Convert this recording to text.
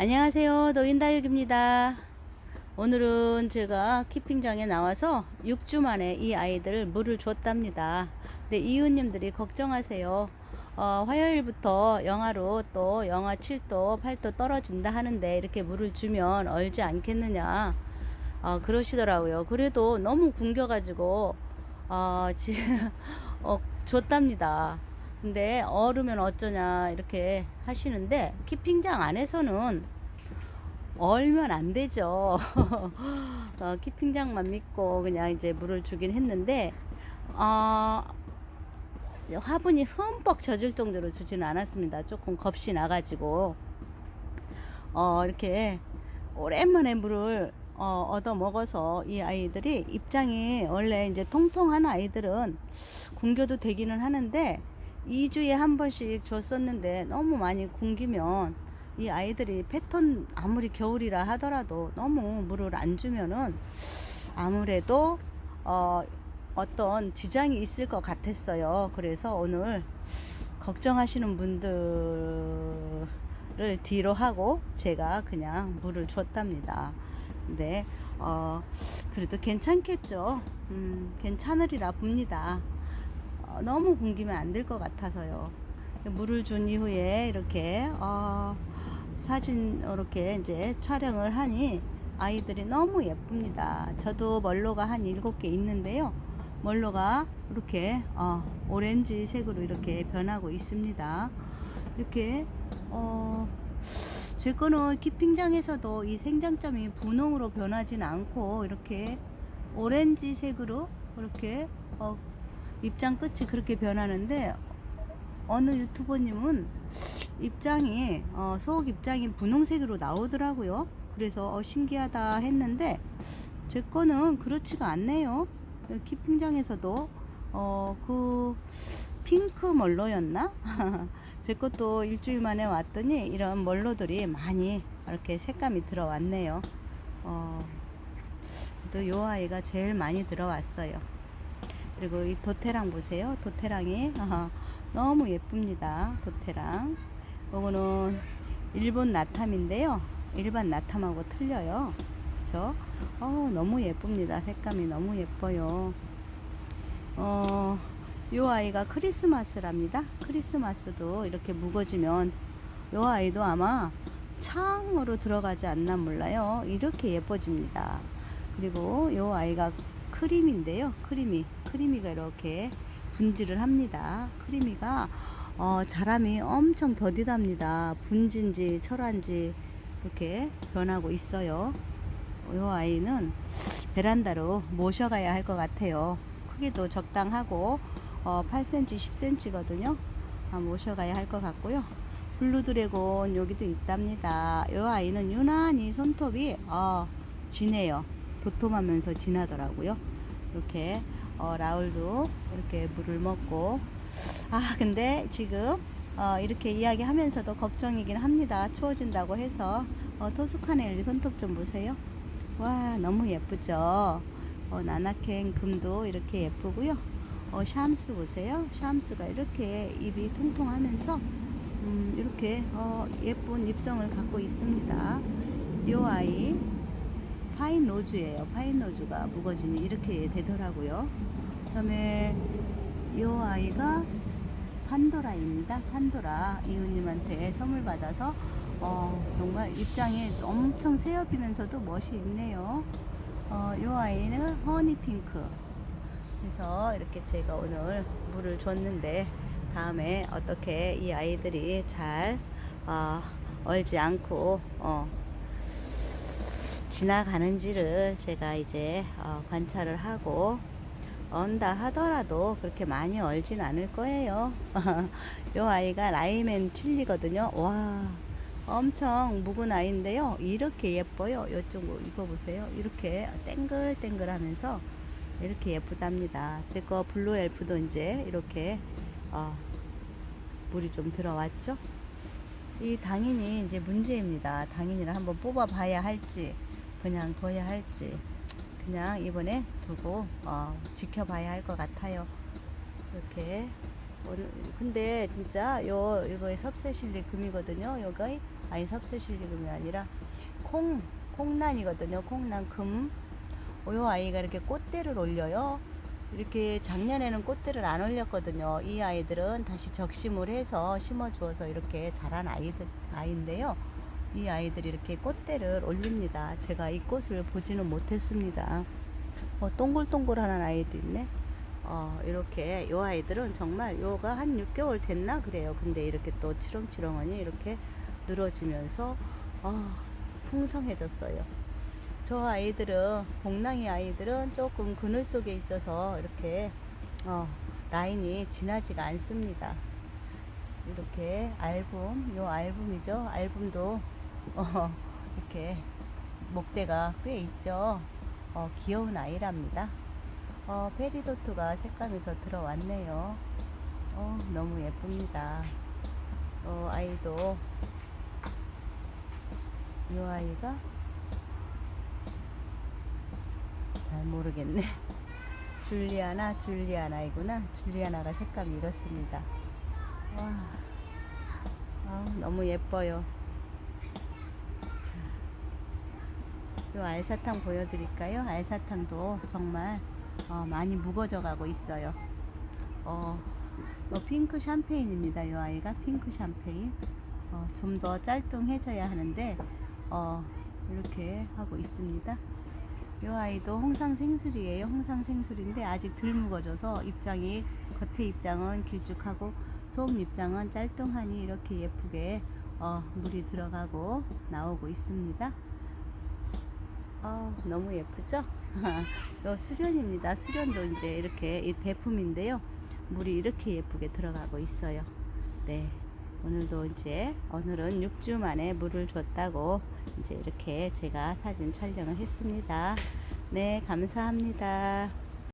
안녕하세요. 노인다육입니다. 오늘은 제가 키핑장에 나와서 6주 만에 이 아이들 물을 줬답니다. 근데 이웃님들이 걱정하세요. 어, 화요일부터 영하로 또 영하 7도, 8도 떨어진다 하는데 이렇게 물을 주면 얼지 않겠느냐. 어, 그러시더라고요. 그래도 너무 굶겨가지고, 어, 지, 어, 줬답니다. 근데 얼으면 어쩌냐 이렇게 하시는데 키핑장 안에서는 얼면 안 되죠. 어, 키핑장만 믿고 그냥 이제 물을 주긴 했는데 어, 화분이 흠뻑 젖을 정도로 주지는 않았습니다. 조금 겁이 나가지고 어, 이렇게 오랜만에 물을 어, 얻어 먹어서 이 아이들이 입장이 원래 이제 통통한 아이들은 굶겨도 되기는 하는데 2주에 한 번씩 줬었는데 너무 많이 굶기면 이 아이들이 패턴 아무리 겨울이라 하더라도 너무 물을 안 주면은 아무래도 어, 어떤 지장이 있을 것 같았어요. 그래서 오늘 걱정하시는 분들을 뒤로 하고 제가 그냥 물을 줬답니다. 근데 어, 그래도 괜찮겠죠. 음, 괜찮으리라 봅니다. 어, 너무 굶기면 안 될 것 같아서요. 물을 준 이후에 이렇게 어, 사진 이렇게 이제 촬영을 하니 아이들이 너무 예쁩니다. 저도 멀로가 한 일곱 개 있는데요. 멀로가 이렇게 어, 오렌지 색으로 이렇게 변하고 있습니다. 이렇게 어, 제 거는 키핑장에서도 이 생장점이 분홍으로 변하진 않고 이렇게 오렌지 색으로 이렇게 어, 입장 끝이 그렇게 변하는데 어느 유튜버님은 입장이 어, 소옥 입장이 분홍색으로 나오더라고요. 그래서 어, 신기하다 했는데 제 거는 그렇지가 않네요. 키핑장에서도 어, 그 핑크 멀로였나? 제 것도 일주일 만에 왔더니 이런 멀로들이 많이 이렇게 색감이 들어왔네요. 어, 또 요 아이가 제일 많이 들어왔어요. 그리고 이 도태랑 보세요. 도태랑이 어, 너무 예쁩니다. 도태랑. 이거는 일본 나탐인데요. 일반 나탐하고 틀려요. 그죠? 어, 너무 예쁩니다. 색감이 너무 예뻐요. 어, 요 아이가 크리스마스랍니다. 크리스마스도 이렇게 묵어지면 요 아이도 아마 창으로 들어가지 않나 몰라요. 이렇게 예뻐집니다. 그리고 요 아이가 크림인데요. 크리미. 크리미가 이렇게 분질을 합니다. 크리미가 어, 자람이 엄청 더디답니다. 분진지 철한지 이렇게 변하고 있어요. 이 아이는 베란다로 모셔가야 할 것 같아요. 크기도 적당하고 어, 8cm, 10cm거든요. 아, 모셔가야 할 것 같고요. 블루 드래곤 여기도 있답니다. 이 아이는 유난히 손톱이 어, 진해요. 도톰하면서 진하더라고요. 이렇게 어, 라울도 이렇게 물을 먹고 아 근데 지금 어, 이렇게 이야기하면서도 걱정이긴 합니다. 추워진다고 해서 어, 토스카넬리 손톱 좀 보세요. 와 너무 예쁘죠. 어, 나나켄 금도 이렇게 예쁘고요. 어, 샴스 보세요. 샴스가 이렇게 입이 통통하면서 음, 이렇게 어, 예쁜 입성을 갖고 있습니다. 이 아이 파인 로즈예요. 파인 로즈가 묵어지니 이렇게 되더라고요. 그다음에 이 아이가 판도라입니다. 판도라 이웃님한테 선물 받아서 어, 정말 입장이 엄청 새어비면서도 멋이 있네요. 어, 이 아이는 허니 핑크. 그래서 이렇게 제가 오늘 물을 줬는데 다음에 어떻게 이 아이들이 잘 어, 얼지 않고 어, 지나가는지를 제가 이제 어, 관찰을 하고 언다 하더라도 그렇게 많이 얼진 않을 거예요. 요 아이가 라이맨 칠리거든요. 와, 엄청 묵은 아이인데요. 이렇게 예뻐요. 요쪽 이거 보세요. 이렇게 땡글땡글 하면서 이렇게 예쁘답니다. 제 거 블루 엘프도 이제 이렇게 어, 물이 좀 들어왔죠. 이 당인이 이제 문제입니다. 당인이를 한번 뽑아 봐야 할지 그냥 둬야 할지 그냥 이번에 두고 어, 지켜봐야 할 것 같아요. 이렇게 근데 진짜 요 이거의 섭세실리 금이거든요. 여기 아니 섭스실리 금이 아니라 콩 콩란이거든요. 콩란 금. 어, 요 아이가 이렇게 꽃대를 올려요. 이렇게 작년에는 꽃대를 안 올렸거든요. 이 아이들은 다시 적심을 해서 심어 주어서 이렇게 자란 아이들 아이인데요. 이 아이들이 이렇게 꽃대를 올립니다. 제가 이 꽃을 보지는 못했습니다. 어, 동글동글한 아이도 있네. 어, 이렇게 요 아이들은 정말 요가 한 6개월 됐나 그래요. 근데 이렇게 또 치렁치렁하니 이렇게 늘어지면서 어, 풍성해졌어요. 저 아이들은 복랑이 아이들은 조금 그늘 속에 있어서 이렇게 어, 라인이 진하지가 않습니다. 이렇게 앨범, 요 앨범이죠. 앨범도 어, 이렇게 목대가 꽤 있죠. 어, 귀여운 아이랍니다. 어, 페리도트가 색감이 더 들어왔네요. 어, 너무 예쁩니다. 어, 아이도 이 아이가 잘 모르겠네. 줄리아나 줄리아나이구나. 줄리아나가 색감이 이렇습니다. 와, 아, 너무 예뻐요. 자, 요 알사탕 보여드릴까요? 알사탕도 정말 어, 많이 묵어져 가고 있어요. 어, 뭐 핑크 샴페인입니다. 이 아이가 핑크 샴페인. 어, 좀 더 짤뚱해져야 하는데 어, 이렇게 하고 있습니다. 이 아이도 홍상 생술이에요. 홍상 생술인데 아직 덜 묵어져서 입장이 겉에 입장은 길쭉하고 속 입장은 짤뚱하니 이렇게 예쁘게 어, 물이 들어가고 나오고 있습니다. 어, 너무 예쁘죠? 요 수련입니다. 수련도 이제 이렇게 이 대품인데요. 물이 이렇게 예쁘게 들어가고 있어요. 네. 오늘도 이제 오늘은 6주 만에 물을 줬다고 이제 이렇게 제가 사진 촬영을 했습니다. 네, 감사합니다.